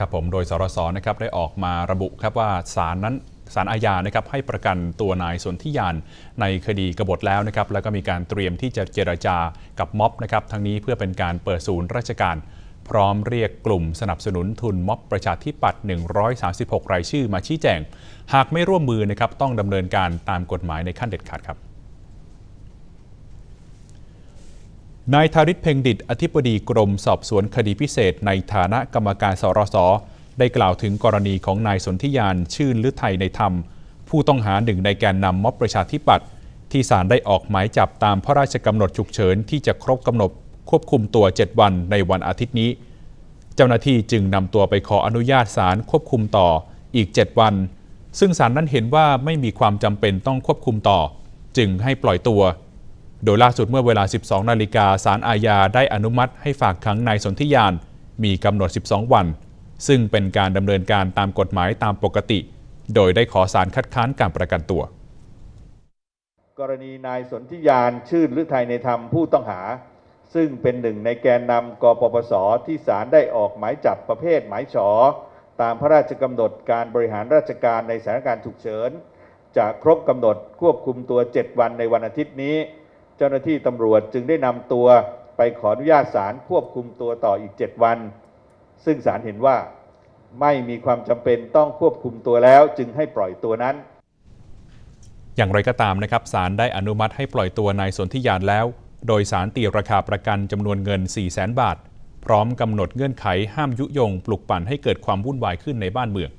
ครับผมโดยสรสนะครับได้ออกมาระบุครับว่าศาลนั้นศาลอาญานะครับให้ประกันตัวนายสนธิยานในคดีกบฏแล้วนะครับแล้วก็มีการเตรียมที่จะเจรจากับม็อบนะครับทั้งนี้เพื่อเป็นการเปิดศูนย์ราชการ พร้อมเรียกกลุ่มสนับสนุนทุนม็อบประชาธิปัตย์136 รายชื่อมาชี้แจง หากไม่ร่วมมือนะครับต้องดำเนินการตามกฎหมายในขั้นเด็ดขาดครับ นายธาริศเพ่งดิตอธิบดีกรมสอบสวนคดีพิเศษ ในฐานะกรรมการสรสได้กล่าวถึงกรณีของนายสนธิยานชื่นฤทัยในธรรม ผู้ต้องหาหนึ่งในแกนนำม็อบประชาธิปัตย์ที่ศาลได้ออกหมายจับตามพระราชกำหนดฉุกเฉินที่จะครบกำหนดควบคุมตัว 7 วันในวันอาทิตย์นี้ เจ้าหน้าที่จึงนำตัวไปขออนุญาตศาลควบคุมต่ออีก 7 วัน ซึ่งศาลนั้นเห็นว่าไม่มีความจำเป็นต้องควบคุมต่อ จึงให้ปล่อยตัว โดยล่าสุดเมื่อเวลา 12 นาฬิกาศาลอาญาได้อนุมัติให้ฝากขังนายสนธิยาน มีกำหนด 12 วัน ซึ่งเป็นการดำเนินการตามกฎหมายตามปกติ โดยได้ขอศาลคัดค้านการประกันตัว กรณีนายสนธิยานชื่นฤทัยในธรรมผู้ต้องหา ซึ่งเป็นหนึ่งในแกนนำกปปสที่ศาลได้ออกหมายจับประเภทหมายฉอตามพระราชกำหนดการบริหารราชการในสถานการณ์ฉุกเฉินจะครบกำหนดควบคุมตัว 7 วันในวันอาทิตย์นี้ จ้าหน้าที่ตำรวจจึงได้นำตัวไปขออนุญาตศาลควบคุมตัวต่ออีก 7 วัน ซึ่งศาลเห็นว่าไม่มีความจำเป็นต้องควบคุมตัวแล้ว จึงให้ปล่อยตัวนั้น อย่างไรก็ตามนะครับศาลได้อนุมัติให้ปล่อยตัวนายสนธิยานแล้ว โดยสารตีราคาประกันจำนวนเงิน 4 0 0แสนบาท พร้อมกำหนดเงื่อนไขห้ามยุยง ปลุกปั่นให้เกิดความวุ่นวายขึ้นในบ้านเมือง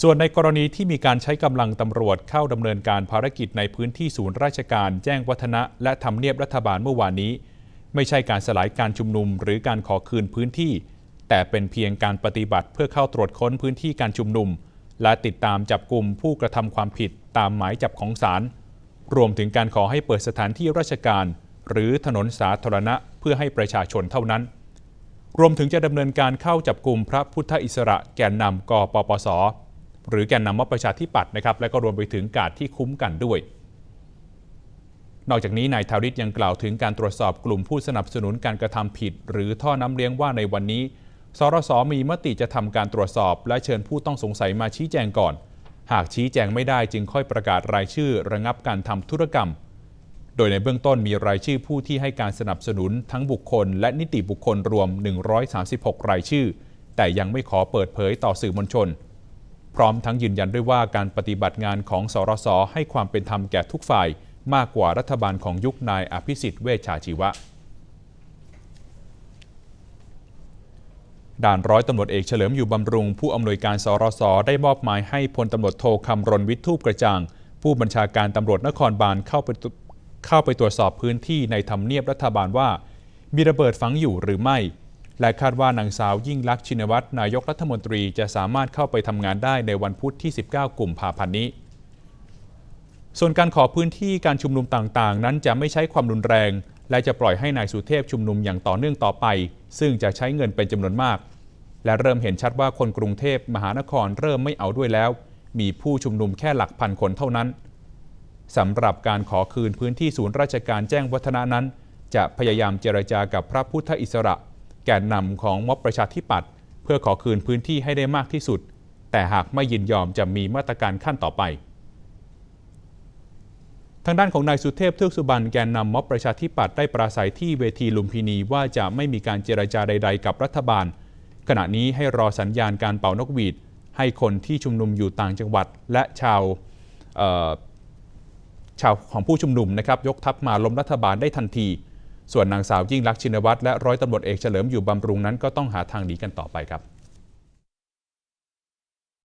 ส่วนในกรณีที่มีการใช้กำลังตำรวจเข้าดำเนินการภารกิจในพื้นที่ศูนย์ราชการแจ้งวัฒนะและทำเนียบรัฐบาลเมื่อวานนี้ ไม่ใช่การสลายการชุมนุม หรือการขอคืนพื้นที่ แต่เป็นเพียงการปฏิบัติเพื่อเข้าตรวจค้นพื้นที่การชุมนุม และติดตามจับกลุ่มผู้กระทำความผิดตามหมายจับของศาลรวมถึงการขอให้เปิดสถานที่ราชการ หรือถนนสาธารณะเพื่อให้ประชาชนเท่านั้น รวมถึงจะดำเนินการเข้าจับกลุ่มพระพุทธอิสระแกนนำกปปส หรือแกนนำม็อบประชาธิปัตย์นะครับและก็รวมไปถึงการที่คุ้มกันด้วย นอกจากนี้นายทาริศยังกล่าวถึงการตรวจสอบกลุ่มผู้สนับสนุนการกระทำผิด หรือท่อน้ำเลี้ยงว่าในวันนี้สรสมีมติจะทำการตรวจสอบ และเชิญผู้ต้องสงสัยมาชี้แจงก่อน หากชี้แจงไม่ได้จึงค่อยประกาศรายชื่อ ระงับการทำธุรกรรม โดยในเบื้องต้นมีรายชื่อผู้ที่ให้การสนับสนุนทั้งบุคคล และนิติบุคคลรวม 136 รายชื่อ แต่ยังไม่ขอเปิดเผยต่อสื่อมวลชน พร้อมทั้งยืนยันด้วยว่าการปฏิบัติงานของสรสให้ความเป็นธรรมแก่ทุกฝ่าย มากกว่ารัฐบาลของยุคนายอภิสิทธิ์เวชชาชีวะ ด่านร้อยตำรวจเอกเฉลิมอยู่บำรุง ผู้อำนวยการสรสได้มอบหมายให้พลตำรวจโทคำรณวิทูปกระจ่าง ผู้บัญชาการตำรวจนครบาลเข้าไปตรวเข้าไปตรวจสอบพื้นที่ในทำเนียบรัฐบาลว่า มีระเบิดฝังอยู่หรือไม่ และคาดว่านางสาวยิ่งลักษณ์ชินวัตรนายกรัฐมนตรีจะสามารถเข้าไปทำงานได้ในวันพุธที่ 19 กุมภาพันธ์นี้ ส่วนการขอพื้นที่การชุมนุมต่างๆ นั้นจะไม่ใช้ความรุนแรง และจะปล่อยให้นายสุเทพชุมนุมอย่างต่อเนื่องต่อไป ซึ่งจะใช้เงินเป็นจำนวนมาก และเริ่มเห็นชัดว่าคนกรุงเทพมหานครเริ่มไม่เอาด้วยแล้ว มีผู้ชุมนุมแค่หลักพันคนเท่านั้นสำหรับการขอคืนพื้นที่ศูนย์ราชการแจ้งวัฒนะนั้น จะพยายามเจรจากับพระพุทธอิสระ กนนำของม็อบประชาธิปัตย์เพื่อขอคืนพื้นที่ให้ได้มากที่สุด แต่หากไม่ยินยอมจะมีมาตรการขั้นต่อไป ทางด้านของนายสุเทพเทือกสุบรรณแกนนำม็อบประชาธิปัตย์ได้ปราศัยที่เวทีลุมพินีว่าจะไม่มีการเจรจาใด ๆ กับรัฐบาล ขณะนี้ให้รอสัญญาณการเป่านกหวีด ให้คนที่ชุมนุมอยู่ต่างจังหวัดและชาวชาวของผู้ชุมนุมนะครับยกทัพมาล้มรัฐบาลได้ทันที ส่วนนางสาวยิ่งลักษณ์ชินวัตรและร้อยตำรวจเอกเฉลิมอยู่บำรุงนั้นก็ต้องหาทางหนีกันต่อไปครับ